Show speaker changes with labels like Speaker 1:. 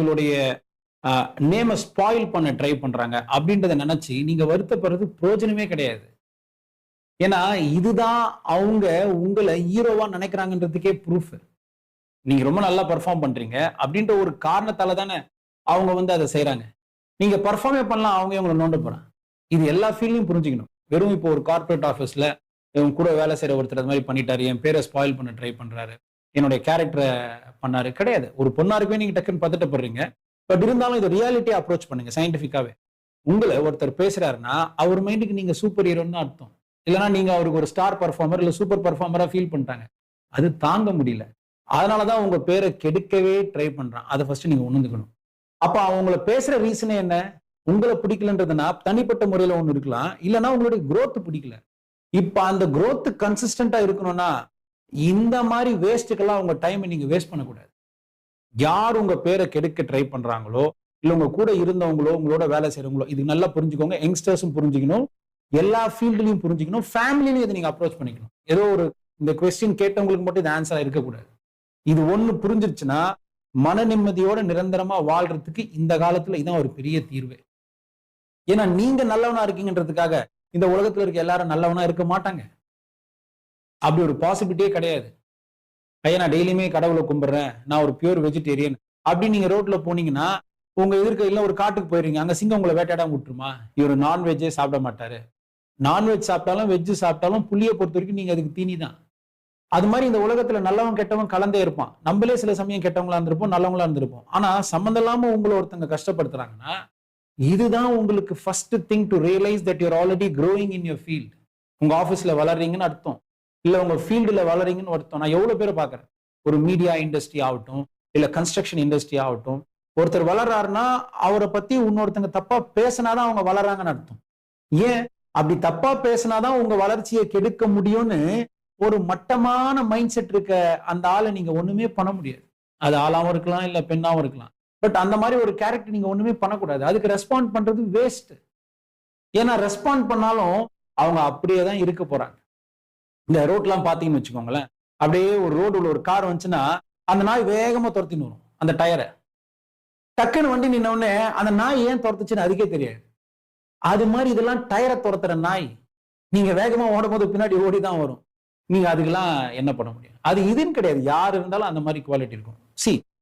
Speaker 1: உங்களுடைய நேம ஸ்பாயில் பண்ண ட்ரை பண்றாங்க அப்படின்றத நினைச்சு நீங்க வருத்தப்படுறது பிரயோஜனமே கிடையாது. ஏன்னா இதுதான் அவங்க உங்களை ஹீரோவா நினைக்கிறாங்கன்றதுக்கே ப்ரூஃப் நீங்க ரொம்ப நல்லா பெர்ஃபார்ம் பண்றீங்க அப்படின்ற ஒரு காரணத்தால தானே அவங்க வந்து அதை செய்யறாங்க நீங்க பெர்ஃபார்மே பண்ணலாம் அவங்க உங்களை நோண்ட போறான் இது எல்லா ஃபீல்டையும் புரிஞ்சுக்கணும். வெறும் இப்போ ஒரு கார்ப்பரேட் ஆஃபீஸ்ல இவங்க கூட வேலை செய்யற ஒருத்தர் அது மாதிரி பண்ணிட்டாரு என் பேரை ஸ்பாயில் பண்ண ட்ரை பண்றாரு. என்னுடைய கேரக்டரை பண்ணாரு. கிடையாது. ஒரு பொண்ணா இருக்கவே நீங்க டக்குன்னு பதட்டப்படுறீங்க. பட் இருந்தாலும் இதை ரியாலிட்டி அப்ரோச் பண்ணுங்க சயின்டிஃபிக்காவே உங்களை ஒருத்தர் பேசுறாருன்னா அவர் மைண்டுக்கு நீங்க சூப்பர் ஹீரோன்னு அர்த்தம். இல்லைன்னா நீங்க அவருக்கு ஒரு ஸ்டார் பர்ஃபார்மர் இல்ல சூப்பர் பர்ஃபார்மரா ஃபீல் பண்ணிட்டாங்க. அது தாங்க முடியல. அதனாலதான் உங்க பேரை கெடுக்கவே ட்ரை பண்றான். அதை ஃபர்ஸ்ட் நீங்க உணர்ந்துக்கணும். அப்ப அவங்கள பேசுற ரீசனே என்ன? உங்களை பிடிக்கலன்றதுனா தனிப்பட்ட முறையில ஒன்று இருக்கலாம். இல்லைன்னா உங்களுடைய குரோத் பிடிக்கல. இப்ப அந்த குரோத் கன்சிஸ்டண்டா இருக்கணும்னா இந்த மாதிரி வேஸ்ட்டுக்கெல்லாம் உங்க டைமை நீங்க வேஸ்ட் பண்ணக்கூடாது. யார் உங்க பேரை கெடுக்க ட்ரை பண்றாங்களோ இல்லை உங்க கூட இருந்தவங்களோ உங்களோட வேலை செய்யறவங்களோ இது நல்லா புரிஞ்சுக்கோங்க யங்ஸ்டர்ஸும் புரிஞ்சுக்கணும் எல்லா ஃபீல்டுலையும் புரிஞ்சுக்கணும் ஃபேமிலிலையும் இதை நீங்க அப்ரோச் பண்ணிக்கணும். ஏதோ ஒரு இந்த கொஸ்டின் கேட்டவங்களுக்கு மட்டும் இது ஆன்சரா இருக்கக்கூடாது. இது ஒன்று புரிஞ்சிருச்சுன்னா மன நிம்மதியோட நிரந்தரமா வாழ்றதுக்கு இந்த காலத்துல இதான் ஒரு பெரிய தீர்வு. ஏன்னா நீங்க நல்லவனா இருக்கீங்கன்றதுக்காக இந்த உலகத்துல இருக்க எல்லாரும் நல்லவனா இருக்க மாட்டாங்க. அப்படி ஒரு பாசிபிலிட்டியே கிடையாது. ஐயா நான் டெய்லியுமே கடவுளை கும்பிடுறேன். நான் ஒரு பியூர் வெஜிடேரியன் அப்படின்னு நீங்க ரோட்ல போனீங்கன்னா உங்க எதிர்க்கையில ஒரு காட்டுக்கு போயிருங்க. அங்க சிங்கம் உங்களை வேட்டையாடாம விட்டுருமா? இவர் நான்வெஜ்ஜே சாப்பிட மாட்டாரு. நான்வெஜ் சாப்பிட்டாலும் வெஜ்ஜு சாப்பிட்டாலும் புளியை பொறுத்த வரைக்கும் நீங்க அதுக்கு தீனி தான். அது மாதிரி இந்த உலகத்துல நல்லவன் கெட்டவன் கலந்தே இருப்பான். நம்மளே சில சமயம் கெட்டவங்களா இருந்திருப்போம் நல்லவங்களா இருந்திருப்போம். ஆனா சம்மந்தம் இல்லாம உங்களை ஒருத்தங்க கஷ்டப்படுத்துறாங்கன்னா இதுதான் உங்களுக்கு first thing to realize that your already growing in your field உங்க ஆஃபீஸ்ல வளர்றீங்கன்னு அர்த்தம். இல்லை உங்கள் ஃபீல்டில் வளரீங்கன்னு ஒருத்தன் நான் எவ்வளோ பேரை பார்க்குறேன்? ஒரு மீடியா இண்டஸ்ட்ரி ஆகட்டும் இல்லை கன்ஸ்ட்ரக்ஷன் இண்டஸ்ட்ரி ஆகட்டும் ஒருத்தர் வளர்றாருன்னா அவரை பற்றி இன்னொருத்தங்க தப்பாக பேசினாதான் அவங்க வளர்றாங்கன்னு அர்த்தம். ஏன்? அப்படி தப்பாக பேசினாதான் உங்க வளர்ச்சியை கெடுக்க முடியும்னு ஒரு மட்டமான மைண்ட் செட் இருக்க அந்த ஆளை நீங்கள் ஒன்றுமே பண்ண முடியாது. அது ஆளாகவும் இருக்கலாம் இல்ல பெண்ணாவும் இருக்கலாம். பட் அந்த மாதிரி ஒரு கேரக்டர் நீங்க ஒன்றுமே பண்ணக்கூடாது. அதுக்கு ரெஸ்பாண்ட் பண்ணுறது வேஸ்ட்டு ஏன்னா ரெஸ்பாண்ட் பண்ணாலும் அவங்க அப்படியே தான் இருக்க போறாங்க. இந்த ரோட்லாம் பார்த்தீங்கன்னு வச்சுக்கோங்களேன். அப்படியே ஒரு ரோடு உள்ள ஒரு கார் வந்துச்சுன்னா அந்த நாய் வேகமாக துரத்தின்னு வரும் அந்த டயரை டக்குன்னு வண்டி நின்ன உடனே அந்த நாய் ஏன் துரத்துச்சுன்னு அதுக்கே தெரியாது. அது மாதிரி இதெல்லாம் டயரை துரத்துற நாய் நீங்கள் வேகமாக ஓடும் போது பின்னாடி ஓடி தான் வரும். நீங்கள் அதுக்கெல்லாம் என்ன பண்ண முடியும்? அது இதுன்னு கிடையாது. யார் இருந்தாலும் அந்த மாதிரி குவாலிட்டி இருக்கும். சி